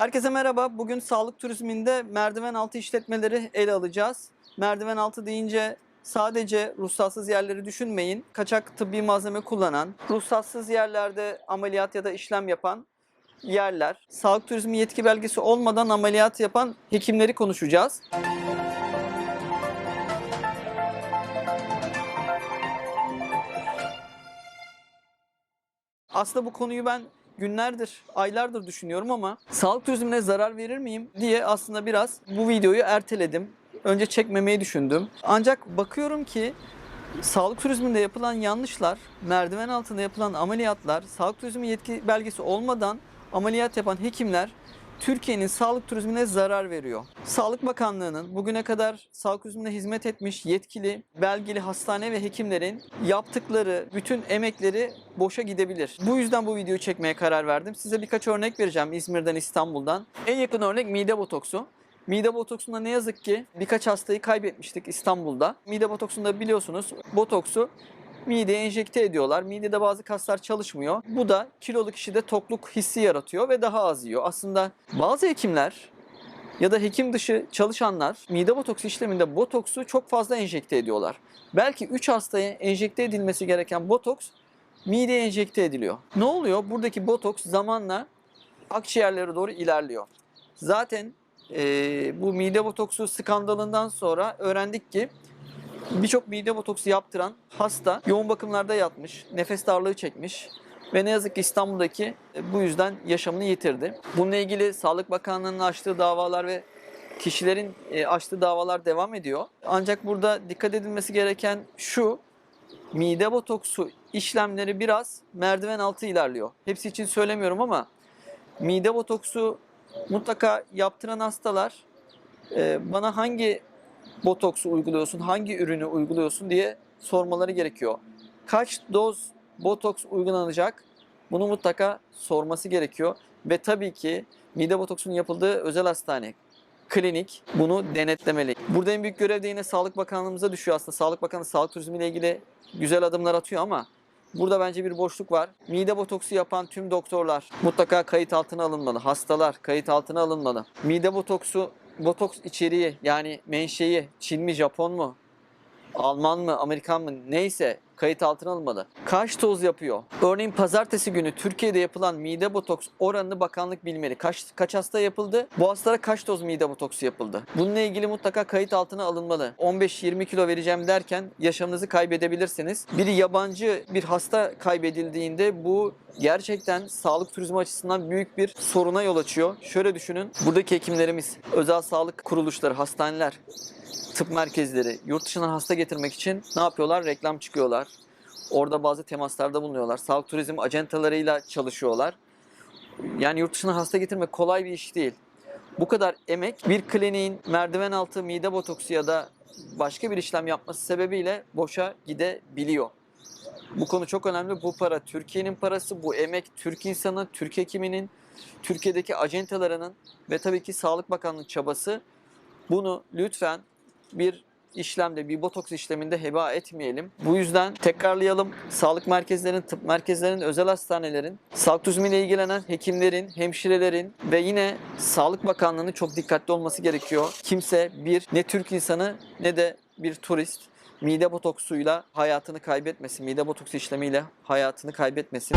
Herkese merhaba. Bugün sağlık turizminde merdiven altı işletmeleri ele alacağız. Merdiven altı deyince sadece ruhsatsız yerleri düşünmeyin. Kaçak tıbbi malzeme kullanan, ruhsatsız yerlerde ameliyat ya da işlem yapan yerler, sağlık turizmi yetki belgesi olmadan ameliyat yapan hekimleri konuşacağız. Aslında bu konuyu ben günlerdir, aylardır düşünüyorum ama sağlık turizmine zarar verir miyim diye aslında biraz bu videoyu erteledim. Önce çekmemeyi düşündüm. Ancak bakıyorum ki sağlık turizminde yapılan yanlışlar, merdiven altında yapılan ameliyatlar, sağlık turizmi yetki belgesi olmadan ameliyat yapan hekimler Türkiye'nin sağlık turizmine zarar veriyor. Sağlık Bakanlığı'nın bugüne kadar sağlık turizmine hizmet etmiş yetkili, belgeli hastane ve hekimlerin yaptıkları bütün emekleri boşa gidebilir. Bu yüzden bu videoyu çekmeye karar verdim. Size birkaç örnek vereceğim İzmir'den, İstanbul'dan. En yakın örnek mide botoksu. Mide botoksunda ne yazık ki birkaç hastayı kaybetmiştik İstanbul'da. Mide botoksunda biliyorsunuz botoksu mideye enjekte ediyorlar. Midede bazı kaslar çalışmıyor. Bu da kilolu kişide tokluk hissi yaratıyor ve daha az yiyor. Aslında bazı hekimler ya da hekim dışı çalışanlar mide botoksu işleminde botoksu çok fazla enjekte ediyorlar. Belki 3 hastaya enjekte edilmesi gereken botoks mideye enjekte ediliyor. Ne oluyor? Buradaki botoks zamanla akciğerlere doğru ilerliyor. Zaten eee, bu mide botoksu skandalından sonra öğrendik ki birçok mide botoksu yaptıran hasta yoğun bakımlarda yatmış, nefes darlığı çekmiş ve ne yazık ki İstanbul'daki e, bu yüzden yaşamını yitirdi. Bununla ilgili Sağlık Bakanlığı'nın açtığı davalar ve kişilerin e, açtığı davalar devam ediyor. Ancak burada dikkat edilmesi gereken şu, mide botoksu işlemleri biraz merdiven altı ilerliyor. Hepsi için söylemiyorum ama mide botoksu mutlaka yaptıran hastalar e, bana hangi botoksu uyguluyorsun, hangi ürünü uyguluyorsun diye sormaları gerekiyor. Kaç doz botoks uygulanacak? Bunu mutlaka sorması gerekiyor. Ve tabii ki mide botoksunun yapıldığı özel hastane, klinik bunu denetlemeli. Burada en büyük görev de yine Sağlık Bakanlığımıza düşüyor aslında. Sağlık Bakanı sağlık turizmi ile ilgili güzel adımlar atıyor ama Burada bence bir boşluk var. Mide botoksu yapan tüm doktorlar mutlaka kayıt altına alınmalı. Hastalar kayıt altına alınmalı. Mide botoksu, botoks içeriği yani menşei Çin mi, Japon mu, Alman mı, Amerikan mı neyse kayıt altına alınmalı. Kaç doz yapıyor? Örneğin pazartesi günü Türkiye'de yapılan mide botoks oranını bakanlık bilmeli. Kaç, kaç hasta yapıldı? Bu hastalara kaç doz mide botoksu yapıldı? Bununla ilgili mutlaka kayıt altına alınmalı. 15-20 kilo vereceğim derken yaşamınızı kaybedebilirsiniz. Bir yabancı bir hasta kaybedildiğinde bu gerçekten sağlık turizmi açısından büyük bir soruna yol açıyor. Şöyle düşünün. Buradaki hekimlerimiz, özel sağlık kuruluşları, hastaneler, tıp merkezleri yurt dışından hasta getirmek için ne yapıyorlar? Reklam çıkıyorlar. Orada bazı temaslarda bulunuyorlar. Sağlık turizm acentalarıyla çalışıyorlar. Yani yurt dışına hasta getirmek kolay bir iş değil. Bu kadar emek bir kliniğin merdiven altı mide botoksu ya da başka bir işlem yapması sebebiyle boşa gidebiliyor. Bu konu çok önemli. Bu para Türkiye'nin parası, bu emek Türk insanı, Türk hekiminin, Türkiye'deki acentalarının ve tabii ki Sağlık Bakanlığı çabası. Bunu lütfen bir işlemde, bir botoks işleminde heba etmeyelim. Bu yüzden tekrarlayalım. Sağlık merkezlerinin, tıp merkezlerinin, özel hastanelerin, sağlık turizmiyle ilgilenen hekimlerin, hemşirelerin ve yine Sağlık Bakanlığı'nın çok dikkatli olması gerekiyor. Kimse bir ne Türk insanı ne de bir turist mide botoksuyla hayatını kaybetmesin. Mide botoksu işlemiyle hayatını kaybetmesin.